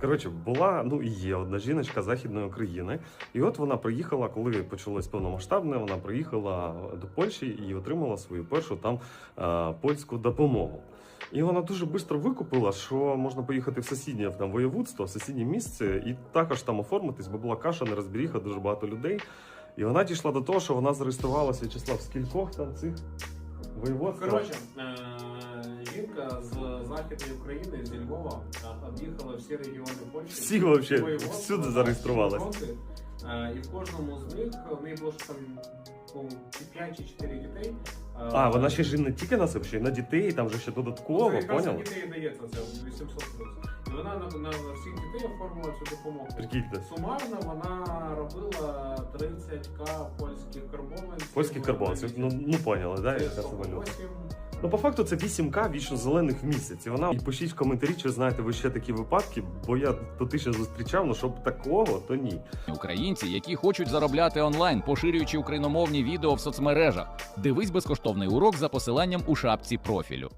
Коротше, була, ну і є одна жіночка Західної України. І от вона приїхала, коли почалось повномасштабне, вона приїхала до Польщі і отримала свою першу там е, польську допомогу. І вона дуже швидко викупила, що можна поїхати в сусіднє там воєводство, в сусіднє місце, і також там оформитись, бо була каша, нерозберіха, дуже багато людей. І вона дійшла до того, що вона зареєструвалася В'ячеслав, в скількох там цих воєводствах. Коротше, е, жінка з Західної України, зі Львова, об'їхала всі регіони Польщі. Всі вообще, всюди. Е, І в кожному з них в неї було там 5 чи 4 дітей. А, вона ще ж не тільки на себе, ще й на дітей, там же ще додатково, якраз дітей дається, це 800 плюс. І вона на, на всіх дітей оформила цю допомогу. Прикиньте. Сумарно вона робила 30к польських карбованців. Польських карбонців, ну, ну поняли, да, яка це 48. валюта. Ну, по факту, це 8К вічно зелених в місяць. І вона і пишіть в коментарі, чи знаєте ви ще такі випадки, бо я дотично зустрічав, ну щоб такого, то ні. Українці, які хочуть заробляти онлайн, поширюючи україномовні відео в соцмережах. Дивись безкоштовний урок за посиланням у шапці профілю.